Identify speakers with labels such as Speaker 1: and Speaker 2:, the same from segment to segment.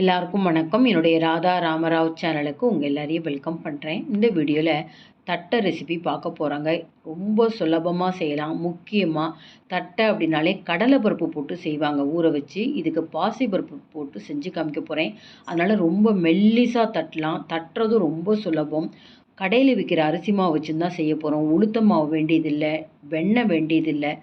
Speaker 1: எல்லாருக்கும் வணக்கம். என்னுடைய ராதா ராமராவ் சேனலுக்கு உங்கள் எல்லாரையும் வெல்கம் பண்ணுறேன் இந்த வீடியோவில் தட்டை ரெசிபி பார்க்க போகிறாங்க ரொம்ப சுலபமாக செய்யலாம். முக்கியமாக தட்டை அப்படின்னாலே கடலை பருப்பு போட்டு செய்வாங்க. ஊற வச்சு இதுக்கு பாசி பருப்பு போட்டு செஞ்சு காமிக்க போகிறேன் அதனால் ரொம்ப மெல்லிசாக தட்டலாம். தட்டுறதும் ரொம்ப சுலபம். கடையில் விற்கிற அரிசி மாவு வச்சுன்னு தான் செய்ய போகிறோம் உளுத்த மாவு வேண்டியதில்லை. வெண்ணெய் வேண்டியதில்லை.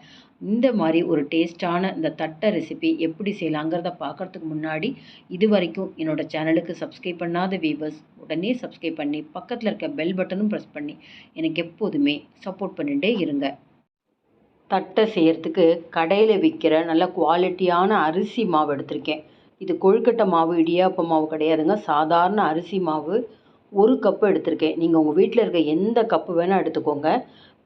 Speaker 1: இந்த மாதிரி ஒரு டேஸ்டான இந்த தட்டை ரெசிபி எப்படி செய்யலாங்கிறத பார்க்குறதுக்கு முன்னாடி இது வரைக்கும் என்னோடய சேனலுக்கு சப்ஸ்கிரைப் பண்ணாத வீவர்ஸ் உடனே சப்ஸ்கிரைப் பண்ணி பக்கத்தில் இருக்க பெல் பட்டனும் ப்ரெஸ் பண்ணி எனக்கு எப்போதுமே சப்போர்ட் பண்ணிகிட்டே இருங்க. தட்டை செய்கிறதுக்கு கடையில் விற்கிற நல்ல குவாலிட்டியான அரிசி மாவு எடுத்திருக்கேன். இது கொழுக்கட்டை மாவு இடியாப்ப மாவு கிடையாதுங்க. சாதாரண அரிசி மாவு ஒரு கப்பு எடுத்திருக்கேன். நீங்கள் உங்கள் வீட்டில் இருக்க எந்த கப்பு வேணால் எடுத்துக்கோங்க.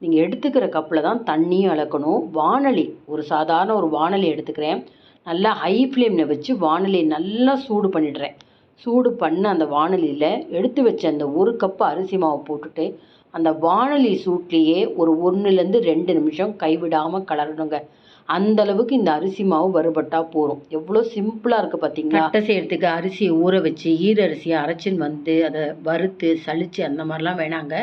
Speaker 1: நீங்கள் எடுத்துக்கிற கப்பில் தான் தண்ணியும் அளக்கணும். வானொலி ஒரு சாதாரண ஒரு வானொலி எடுத்துக்கிறேன். நல்லா ஹை ஃப்ளேமில் வச்சு வானொலியை நல்லா சூடு பண்ணிடுறேன். சூடு பண்ண அந்த வானொலியில் எடுத்து வச்ச அந்த ஒரு கப்பு அரிசி மாவு போட்டுட்டு அந்த வானொலி சூட்லேயே ஒரு ஒன்றுலேருந்து ரெண்டு நிமிஷம் கைவிடாமல் கலரணுங்க. அந்த அளவுக்கு இந்த அரிசி மாவு வறுபட்டால் போகும் எவ்வளோ சிம்பிளாக இருக்குது பார்த்தீங்களா அட்டை செய்கிறதுக்கு அரிசியை ஊற வச்சு ஈர அரிசியை அரைச்சின்னு வந்து அதை வறுத்து சலித்து அந்த மாதிரிலாம் வேணாங்க.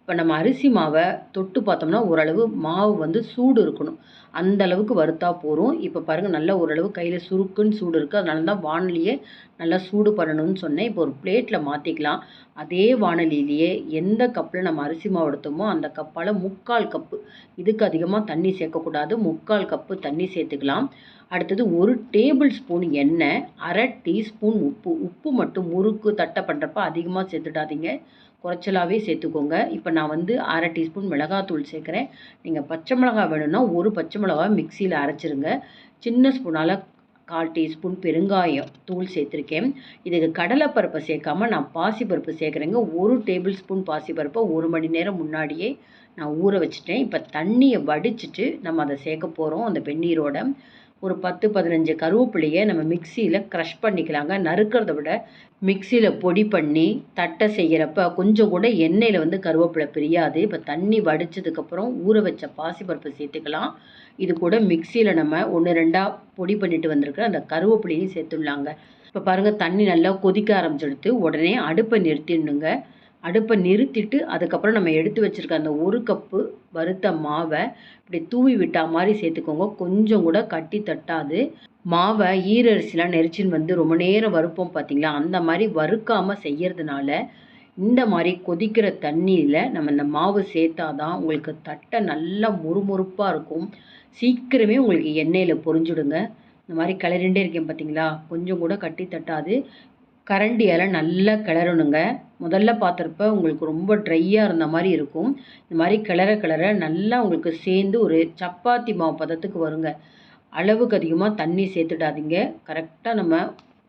Speaker 1: இப்போ நம்ம அரிசி மாவை தொட்டு பார்த்தோம்னா ஓரளவு மாவு வந்து சூடு இருக்கணும். அந்த அளவுக்கு வறுத்தா போகிறோம் இப்போ பாருங்கள் நல்லா ஓரளவு கையில் சுருக்குன்னு சூடு இருக்குது அதனால தான் வானொலியே நல்லா சூடு பண்ணணும்னு சொன்னேன். இப்போ ஒரு பிளேட்டில் மாற்றிக்கலாம் அதே வானொலியிலேயே எந்த கப்பில் நம்ம அரிசி மாவு எடுத்தோமோ அந்த கப்பால் முக்கால் கப்பு. இதுக்கு அதிகமாக தண்ணி சேர்க்கக்கூடாது. முக்கால் கப்பு தண்ணி சேர்த்துக்கலாம். அடுத்தது ஒரு டேபிள் ஸ்பூன் எண்ணெய் அரை டீஸ்பூன் உப்பு. உப்பு மட்டும் முறுக்கு தட்டை பண்ணுறப்ப அதிகமாக சேர்த்துடாதீங்க. குறைச்சலாகவே சேர்த்துக்கோங்க. இப்போ நான் வந்து அரை டீஸ்பூன் மிளகாத்தூள் சேர்க்குறேன். நீங்கள் பச்சை மிளகா வேணும்னா ஒரு பச்சை மிளகாய் மிக்சியில் அரைச்சிருங்க. சின்ன ஸ்பூனால் கால் டீஸ்பூன் பெருங்காயம் தூள் சேர்த்துருக்கேன். இதுக்கு கடலைப்பருப்பை சேர்க்காம நான் பாசிப்பருப்பு சேர்க்குறேங்க. ஒரு டேபிள் ஸ்பூன் பாசிப்பருப்பை ஒரு மணி நேரம் முன்னாடியே நான் ஊற வச்சுட்டேன். இப்போ தண்ணியை வடிச்சிட்டு நம்ம அதை சேர்க்க போகிறோம் அந்த வெந்நீரோட ஒரு பத்து பதினஞ்சு கருவேப்பிலையை நம்ம மிக்சியில் க்ரஷ் பண்ணிக்கலாங்க. நறுக்கிறத விட மிக்சியில் பொடி பண்ணி தட்டை செய்கிறப்ப கொஞ்சம் கூட எண்ணெயில் வந்து கருவேப்பிலை பிரியாது. இப்போ தண்ணி வடித்ததுக்கப்புறம் ஊற வச்ச பாசிப்பருப்பு சேர்த்துக்கலாம். இது கூட மிக்சியில் நம்ம ஒன்று ரெண்டாக பொடி பண்ணிட்டு வந்திருக்கிற அந்த கருவேப்பிலையும் சேர்த்துடலாங்க. இப்போ பாருங்கள் தண்ணி நல்லா கொதிக்க ஆரம்பிச்செடுத்து உடனே அடுப்பை நிறுத்திடணுங்க. அடுப்பை நிறுத்திட்டு அதுக்கப்புறம் நம்ம எடுத்து வச்சுருக்க அந்த ஒரு கப்பு வறுத்த மாவை இப்படி தூவி விட்டா மாதிரி சேர்த்துக்கோங்க. கொஞ்சம் கூட கட்டி தட்டாது. மாவை ஈரரிசிலாம் நெரிச்சின்னு வந்து ரொம்ப நேரம் வறுப்போம் பார்த்தீங்களா? அந்த மாதிரி வறுக்காமல் செய்யறதுனால இந்த மாதிரி கொதிக்கிற தண்ணியில் நம்ம இந்த மாவு சேர்த்தாதான் உங்களுக்கு தட்டை நல்லா முறுமுறுப்பாக இருக்கும். சீக்கிரமே உங்களுக்கு எண்ணெயில் பொரிஞ்சுடுங்க. இந்த மாதிரி கிளறிண்டே இருக்கேன் பார்த்தீங்களா? கொஞ்சம் கூட கட்டி தட்டாது. கரண்டியால் நல்லா கிளறணுங்க. முதல்ல பார்த்துறப்ப உங்களுக்கு ரொம்ப ட்ரையாக இருந்த மாதிரி இருக்கும். இந்த மாதிரி கிளற கிளற நல்லா உங்களுக்கு சேர்ந்து ஒரு சப்பாத்தி மாவு பதத்துக்கு வருங்க. அளவுக்கு அதிகமாக தண்ணி சேர்த்துடாதீங்க. கரெக்டாக நம்ம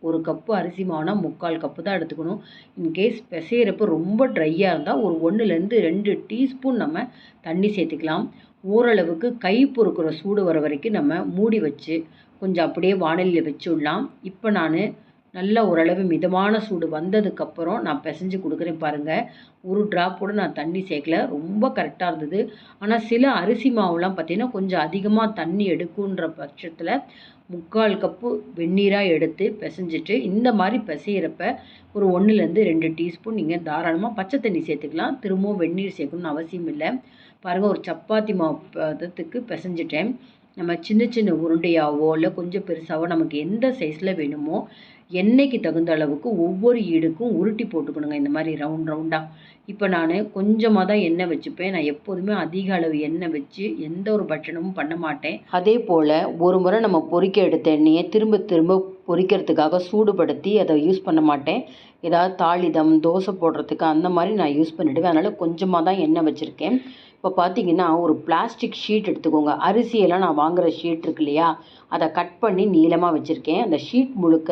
Speaker 1: ஒரு கப்பு அரிசி மாவுனா முக்கால் கப்பு தான் எடுத்துக்கணும். இன்கேஸ் பிசையிறப்ப ரொம்ப ட்ரையாக இருந்தால் ஒரு ஒன்றுலேருந்து ரெண்டு டீஸ்பூன் நம்ம தண்ணி சேர்த்துக்கலாம். ஓரளவுக்கு கை பொறுக்கிற சூடு வர வரைக்கும் நம்ம மூடி வச்சு கொஞ்சம் அப்படியே வானலியில் வச்சு விடலாம் இப்போ நான் நல்ல ஓரளவு மிதமான சூடு வந்ததுக்கப்புறம் நான் பிசைஞ்சு கொடுக்குறேன் பாருங்கள் ஒரு ட்ராப்போடு நான் தண்ணி சேர்க்கல. ரொம்ப கரெக்டாக இருந்தது. ஆனால் சில அரிசி மாவுலாம் பார்த்திங்கன்னா கொஞ்சம் அதிகமாக தண்ணி எடுக்குன்ற பட்சத்தில் முக்கால் கப்பு வெந்நீராக எடுத்து பிசைஞ்சிட்டு இந்த மாதிரி பிசையிறப்ப ஒரு ஒன்றுலேருந்து ரெண்டு டீஸ்பூன் நீங்கள் தாராளமாக பச்சை தண்ணி சேர்த்துக்கலாம். திரும்பவும் வெந்நீர் சேர்க்கணும்னு அவசியம் இல்லை. பாருங்கள் ஒரு சப்பாத்தி மாவு பதத்துக்கு பிசைஞ்சிட்டேன். நம்ம சின்ன சின்ன உருண்டையாவோ இல்லை கொஞ்சம் பெருசாவோ நமக்கு எந்த சைஸில் வேணுமோ எண்ணெய்க்கு தகுந்த அளவுக்கு ஒவ்வொரு ஈடுக்கும் உருட்டி போட்டுக்கணுங்க இந்த மாதிரி ரவுண்ட் ரவுண்டாக இப்போ நான் கொஞ்சமாக தான் எண்ணெய் வச்சுப்பேன். நான் எப்போதுமே அதிக அளவு எண்ணெய் வச்சு எந்த ஒரு பட்சணமும் பண்ண மாட்டேன். அதே போல் ஒரு முறை நம்ம பொறிக்க எடுத்த எண்ணெயை திரும்ப திரும்ப பொரிக்கிறதுக்காக சூடுபடுத்தி அதை யூஸ் பண்ண மாட்டேன். ஏதாவது தாளிதம் தோசை போடுறதுக்கு அந்த மாதிரி நான் யூஸ் பண்ணிவிடுவேன் அதனால் கொஞ்சமாக தான் எண்ணெய் வச்சுருக்கேன். இப்போ பார்த்தீங்கன்னா ஒரு பிளாஸ்டிக் ஷீட் எடுத்துக்கோங்க. அரிசியெல்லாம் நான் வாங்குகிற ஷீட் இருக்கு இல்லையா? அதை கட் பண்ணி நீளமாக வச்சுருக்கேன். அந்த ஷீட் முழுக்க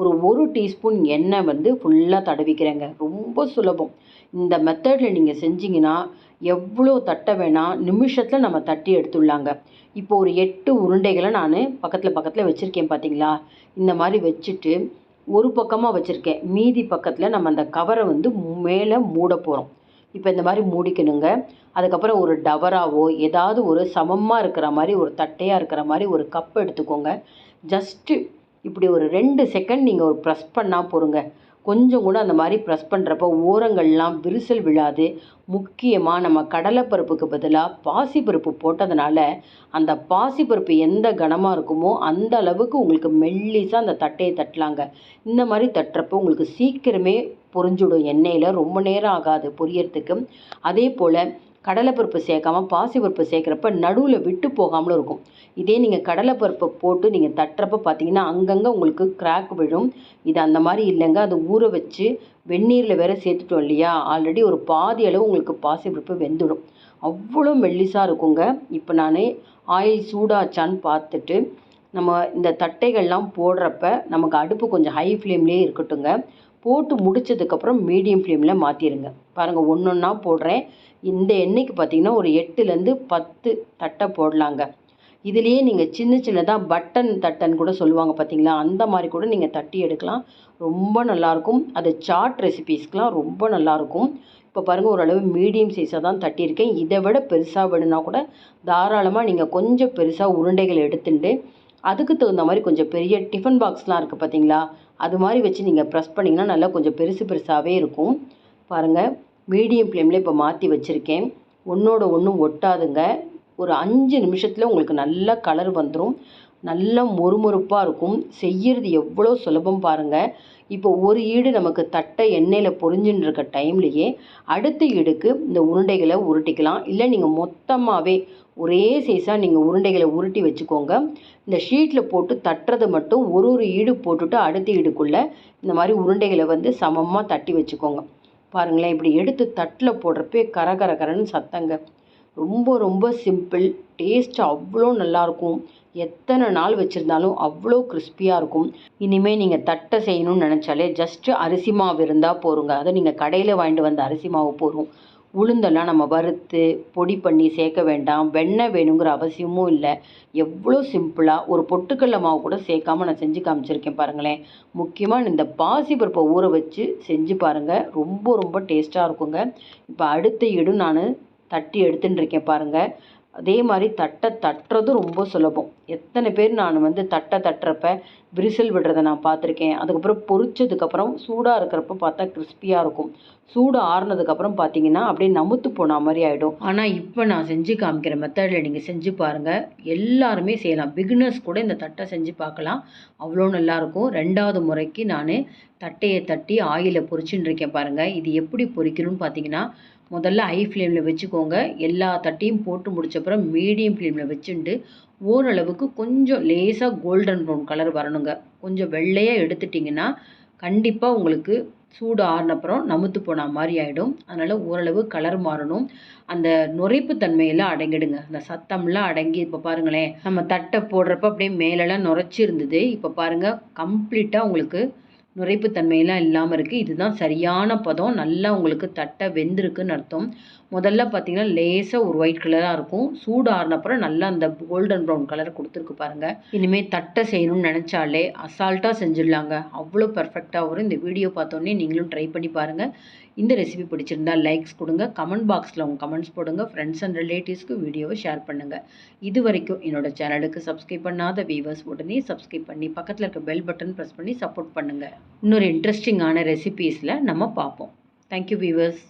Speaker 1: ஒரு ஒரு டீஸ்பூன் எண்ணெய் வந்து ஃபுல்லாக தடவிக்கிறேங்க. ரொம்ப சுலபம். இந்த மெத்தடில் நீங்கள் செஞ்சிங்கன்னா எவ்வளோ தட்ட வேணால் நிமிஷத்தில் நம்ம தட்டி எடுத்துடலாங்க. இப்போ ஒரு எட்டு உருண்டைகளை நான் பக்கத்தில் பக்கத்தில் வச்சுருக்கேன் பார்த்தீங்களா இந்த மாதிரி வச்சுட்டு ஒரு பக்கமாக வச்சுருக்கேன். மீதி பக்கத்தில் நம்ம அந்த கவரை வந்து மேலே மூட போகிறோம் இப்போ இந்த மாதிரி மூடிக்கணுங்க. அதுக்கப்புறம் ஒரு டவராவோ ஏதாவது ஒரு சமமாக இருக்கிற மாதிரி ஒரு தட்டையாக இருக்கிற மாதிரி ஒரு கப் எடுத்துக்கோங்க. ஜஸ்ட்டு இப்படி ஒரு ரெண்டு செகண்ட் நீங்கள் ஒரு ப்ரெஸ் பண்ணால் போருங்க. கொஞ்சம் கூட அந்த மாதிரி ப்ரெஸ் பண்ணுறப்ப ஓரங்கள்லாம் விரிசல் விழாது. முக்கியமாக நம்ம கடலைப்பருப்புக்கு பதிலாக பாசிப்பருப்பு போட்டதுனால அந்த பாசிப்பருப்பு எந்த கனமாக இருக்குமோ அந்த அளவுக்கு உங்களுக்கு மெல்லிசாக அந்த தட்டையை தட்டலாங்க. இந்த மாதிரி தட்டுறப்போ உங்களுக்கு சீக்கிரமே பொறிஞ்சிடும் எண்ணெயில் ரொம்ப நேரம் ஆகாது பொரியறதுக்கு. அதே போல் கடலைப்பருப்பு சேர்க்காம பாசிப்பருப்பு சேர்க்குறப்ப நடுவில் விட்டு போகாமலும் இருக்கும். இதே நீங்கள் கடலைப்பருப்பை போட்டு நீங்கள் தட்டுறப்ப பார்த்தீங்கன்னா அங்கங்கே உங்களுக்கு கிராக் விழும். இது அந்த மாதிரி இல்லைங்க. அதை ஊற வச்சு வெந்நீரில் வேற சேர்த்துட்டோம் இல்லையா? ஆல்ரெடி ஒரு பாதி அளவு உங்களுக்கு பாசிப்பருப்பு வெந்துடும். அவ்வளோ மெல்லிசாக இருக்குங்க. இப்போ நான் ஆயில் சூடாச்சான்னு பார்த்துட்டு நம்ம இந்த தட்டைகள்லாம் போடுறப்ப நமக்கு அடுப்பு கொஞ்சம் ஹை ஃப்ளேம்லேயே இருக்கட்டுங்க. போட்டு முடிச்சதுக்கப்புறம் மீடியம் ஃப்ளேமில் மாற்றிடுங்க பாருங்கள் ஒன்று ஒன்றா போடுறேன். இந்த எண்ணெய்க்கு பார்த்தீங்கன்னா ஒரு எட்டுலேருந்து பத்து தட்டை போடலாங்க. இதுலேயே நீங்கள் சின்ன சின்னதாக பட்டன் தட்டன் கூட சொல்லுவாங்க பார்த்தீங்களா அந்த மாதிரி கூட நீங்கள் தட்டி எடுக்கலாம். ரொம்ப நல்லாயிருக்கும். அது சாட் ரெசிபீஸ்க்கெலாம் ரொம்ப நல்லாயிருக்கும். இப்போ பாருங்கள் ஓரளவு மீடியம் சைஸாக தான் தட்டியிருக்கேன். இதை விட பெருசாக வேணும்னா கூட தாராளமாக நீங்கள் கொஞ்சம் பெருசாக உருண்டைகள் எடுத்துட்டு அதுக்கு தகுந்த மாதிரி கொஞ்சம் பெரிய டிஃபன் பாக்ஸ்லாம் இருக்குது பார்த்தீங்களா அது மாதிரி வச்சு நீங்கள் ப்ரெஸ் பண்ணிங்கன்னா நல்லா கொஞ்சம் பெருசு பெருசாகவே இருக்கும். பாருங்கள் மீடியம் ஃப்ளேமில் இப்போ மாற்றி வச்சுருக்கேன். ஒன்றோட ஒன்றும் ஒட்டாதுங்க. ஒரு அஞ்சு நிமிஷத்தில் உங்களுக்கு நல்ல கலர் வந்துடும் நல்லா மொறுமொறுப்பாக இருக்கும். செய்கிறது எவ்வளோ சுலபம் பாருங்கள் இப்போ ஒரு ஈடு நமக்கு தட்டை எண்ணெயில் பொரிஞ்சுன்னு இருக்க டைம்லேயே அடுத்த ஈடுக்கு இந்த உருண்டைகளை உருட்டிக்கலாம். இல்லை நீங்கள் மொத்தமாகவே ஒரே சைஸாக நீங்கள் உருண்டைகளை உருட்டி வச்சுக்கோங்க. இந்த ஷீட்டில் போட்டு தட்டுறது மட்டும் ஒரு ஒரு ஈடு போட்டுட்டு அடுத்த ஈடுக்குள்ளே இந்த மாதிரி உருண்டைகளை வந்து சமமாக தட்டி வச்சுக்கோங்க. பாருங்களேன் இப்படி எடுத்து தட்டில் போடுறப்பே கர கர கரன்னு சத்தங்க. ரொம்ப ரொம்ப சிம்பிள் டேஸ்ட் அவ்வளோ நல்லாயிருக்கும் எத்தனை நாள் வச்சுருந்தாலும் அவ்வளோ கிறிஸ்பியாக இருக்கும். இனிமேல் நீங்கள் தட்டை செய்யணும்னு நினச்சாலே ஜஸ்ட்டு அரிசி மாவு இருந்தால் போருங்க. அதை நீங்கள் கடையில் வாங்கிட்டு வந்த அரிசி மாவு போதும். உளுந்தெல்லாம் நம்ம வறுத்து பொடி பண்ணி சேர்க்க வேண்டாம். வெண்ணெய் வேணுங்கிற அவசியமும் இல்லை. எவ்வளோ சிம்பிளாக ஒரு பொட்டுக்கடல மாவு கூட சேர்க்காம நான் செஞ்சு காமிச்சிருக்கேன் பாருங்களேன். முக்கியமாக இந்த பாசிப்பருப்பை ஊற வச்சு செஞ்சு பாருங்கள் ரொம்ப ரொம்ப டேஸ்ட்டாக இருக்குங்க. இப்போ அடுத்த இடும் நான் தட்டி எடுத்துன்னு இருக்கேன் பாருங்கள் அதே மாதிரி தட்டை தட்டுறதும் ரொம்ப சுலபம். எத்தனை பேர் நான் வந்து தட்டை தட்டுறப்ப விரிசல் விடுறத நான் பார்த்துருக்கேன். அதுக்கப்புறம் பொரிச்சதுக்கப்புறம் சூடாக இருக்கிறப்ப பார்த்தா கிறிஸ்பியாக இருக்கும். சூடு ஆறுனதுக்கப்புறம் பார்த்தீங்கன்னா அப்படியே நமுத்து போன மாதிரி ஆகிடும் ஆனால் இப்போ நான் செஞ்சு காமிக்கிற மெத்தடில் நீங்கள் செஞ்சு பாருங்கள் எல்லாருமே செய்யலாம். பிகினர்ஸ் கூட இந்த தட்டை செஞ்சு பார்க்கலாம். அவ்வளோ நல்லாயிருக்கும் ரெண்டாவது முறைக்கு நான் தட்டையை தட்டி ஆயிலில் பொறிச்சுன்னு இருக்கேன் பாருங்கள் இது எப்படி பொறிக்கணும்னு பார்த்தீங்கன்னா முதல்ல ஹை ஃப்ளேமில் வச்சுக்கோங்க. எல்லா தட்டையும் போட்டு முடிச்சப்புறம் மீடியம் ஃப்ளேமில் வச்சுட்டு ஓரளவுக்கு கொஞ்சம் லேசாக கோல்டன் ப்ரௌன் கலர் வரணுங்க. கொஞ்சம் வெள்ளையாக எடுத்துட்டிங்கன்னா கண்டிப்பாக உங்களுக்கு சூடு ஆறினப்புறம் நமுத்து போன மாதிரி ஆகிடும் அதனால் ஓரளவு கலர் மாறணும். அந்த நுரைப்பு தன்மையெல்லாம் அடங்கிடுங்க. அந்த சத்தம்லாம் அடங்கி இப்போ பாருங்களேன். நம்ம தட்டை போடுறப்ப அப்படியே மேலெல்லாம் நுரைச்சி இருந்தது இப்போ பாருங்கள் கம்ப்ளீட்டாக உங்களுக்கு நுரைப்பு தன்மையெல்லாம் இல்லாமல் இருக்குது இதுதான் சரியான பதம். நல்லா உங்களுக்கு தட்டை வெந்திருக்குன்னு அர்த்தம். முதல்ல பார்த்தீங்கன்னா லேசாக ஒரு ஒயிட் கலராக இருக்கும். சூடு ஆறினப்புறம் நல்லா அந்த கோல்டன் ப்ரௌன் கலர் கொடுத்துருக்கு பாருங்கள் இனிமேல் தட்டை செய்யணும்னு நினச்சாலே அசால்ட்டாக செஞ்சிடலாங்க. அவ்வளோ பர்ஃபெக்டாக வரும். இந்த வீடியோ பார்த்தோன்னே நீங்களும் ட்ரை பண்ணி பாருங்கள் இந்த ரெசிபி பிடிச்சிருந்தா லைக்ஸ் கொடுங்க. கமெண்ட் பாக்ஸில் உங்கள் கமெண்ட்ஸ் போடுங்க. ஃப்ரெண்ட்ஸ் அண்ட் ரிலேட்டிவ்ஸ்க்கு வீடியோவை ஷேர் பண்ணுங்கள் இது வரைக்கும் என்னோட சேனலுக்கு சப்ஸ்கிரைப் பண்ணாத வியூவர்ஸ் உடனே சப்ஸ்கிரைப் பண்ணி பக்கத்தில் இருக்க பெல் பட்டன் ப்ரெஸ் பண்ணி சப்போர்ட் பண்ணுங்கள் இன்னொரு இன்ட்ரெஸ்டிங்கான ரெசிபீஸில் நம்ம பார்ப்போம். Thank you viewers